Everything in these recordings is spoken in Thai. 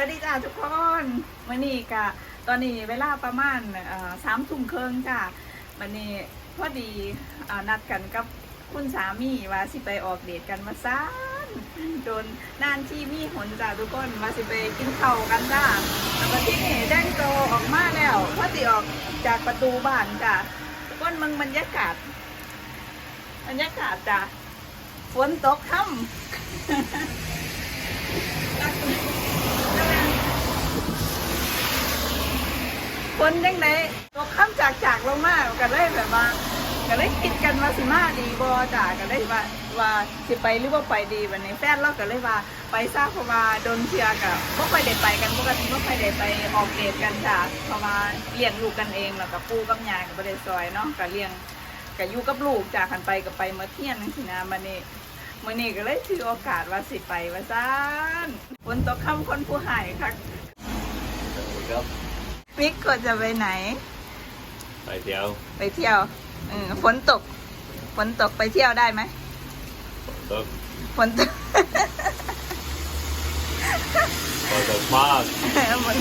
วัสดีจ้าทุกคนวันนี้กะตอนนี้เวลาประมาณสามทุ่มครึ่งจ้าวันนี้พอดีอนัดกันกับคุณสามีว่าสิไปออกเดทกันมาซ่านโดนนานที่มีหนจ้าทุกคนว่าสิไปกินข้าวกันจ้าแล้วก็ที่นี่แดงโตออกมาแล้วพอดีออกจากประตูบ้านจ้าทุกคนมึงบรรยากาศบรรยากาศจ้าฝนตกค่ำ คนยังไงตกข้ามจากจากลงมากก็เลยแบบว่าก็เลยคิดกันว่าสิมาดีบอจ่าก็เลยว่าว่าสิไปหรือว่าไปดีวันนี้แฟนเราก็เลยว่าไปซะเพราะว่าโดนเชียร์กับก็ไปได้ไปกันปกติก็ไปได้ไปออกเดทกันจ้ะเพราะว่าเลี้ยงลูกกันเองแล้วกับปูกับยายกับบริซอยเนาะก็เลี้ยงก็อยู่กับลูกจากกันไปกับไปเมื่อเที่ยงนั่นสินะมันนี่มื่อนี้ก็เลยถือโอกาสว่าสิไปว่าซ่านฝนตกค่ำคนผู้หายค่ะครับ มิกก็จะไปไหน ไปเที่ยวไปเที่ยวเออฝนตก ฝนตกไปเที่ยวได้ไหมตกฝนตกฝนตกมากฝน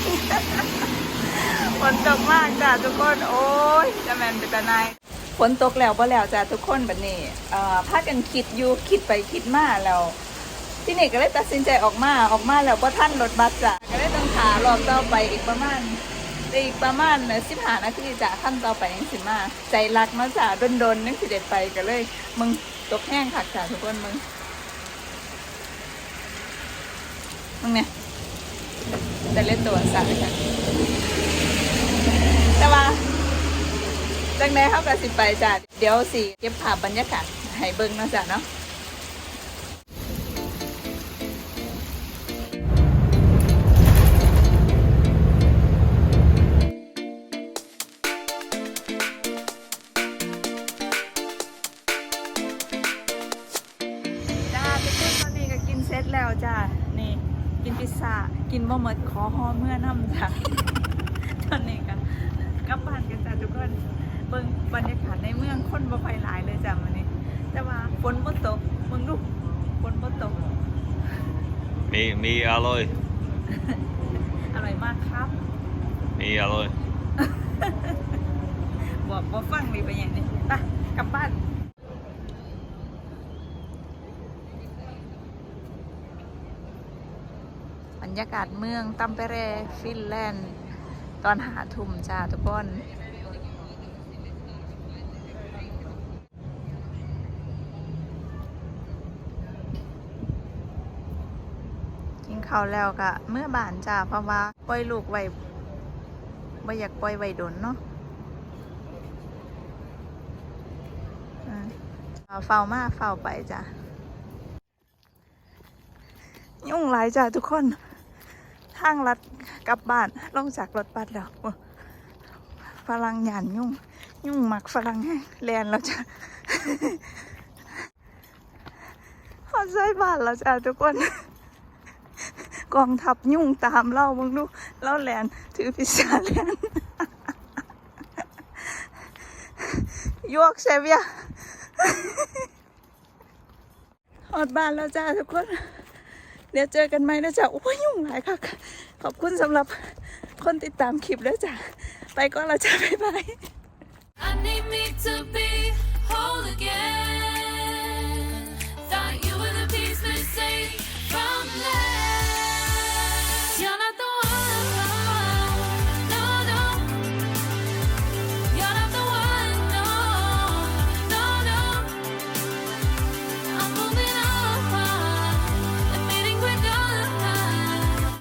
ฝนตกมากจ้ะทุกคน โอ้ยจะแมนเป็นตาไนายฝนตกแล้วบ่แล้วจ้ะทุกคนแบบนี้เอ่อพากันคิดอยู่คิดไปคิดมาแล้วที่นี่ก็เลยตัดสินใจออกมาออกมาแล้วก็ท่านรถบัสจ้ะก็เลยต้องขารอบต่อไปอีกประมาณ อีกประมาณสิบหานาทีจะขั้นต่อไปยังสิมา ใจรักมาจ้ะโดนๆนึกสิเด็ดไปก็เลย มึงตกแห้งคักจ้ะทุกคนมึงมึงเนี่ยแต่เล่นตัวสายค่ะแต่ว่าจังใดเข้ากับสิไปจ้ะเดี๋ยวสิเก็บภาพบรรยากาศให้เบิ่งนะจ้ะเนาะ ก็กินเสร็จแล้วจ้านี่กินพิซซ่ากินบ่หมดขอหอเมื่อน้ำจ้าตอนนี้ก็กลับบ้านกันจ้าทุกคนเบิ่งบรรยากาศในเมืองคนบ่ค่อยหลายเลยจ้าวันนี้ แต่ว่าฝนบ่ตกมึงดูฝนบ่ตกมีมีอร่อยอร่อยมากครับมีอร่อยบอกบ่ฟังเลยไปอย่างนี้ไปกลับบ้าน รรยากาศเมืองตัมเปเรฟินแลนด์ ตอนหาทุ่มจ้าทุกคนกินข้าวแล้วก็เมื่อบานจ้าเพราะว่าปล่อยลูกไว้ไม่อยากปล่อยไว้ดนเนาะเอาเฝ้ามาเฝ้าไปจ้ะยุ่งหลายจ้ะทุกคน ทางลัดกลับบ้านลงจากรถบัสแล้วฝรั่งหยานยุ่ง ยุ่งหมักฝรั่งแห้งแลนแล้วจ้ะพอใจบ้านแล้วจ้ะทุกคน กองทัพยุ่งตามเล่ามึงดูเล่าแลนถือพิซซ่าแลนยวกเซเวียหอดบ้านแล้วจ้าทุกคน เดี๋ยวเจอกันไหมนะจ๊ะโอ้ยยุ่งหลายค่ะ ขอบคุณสำหรับคนติดตามคลิปแล้วจ้ะ ไปก็แล้วจ้าบ๊ายบาย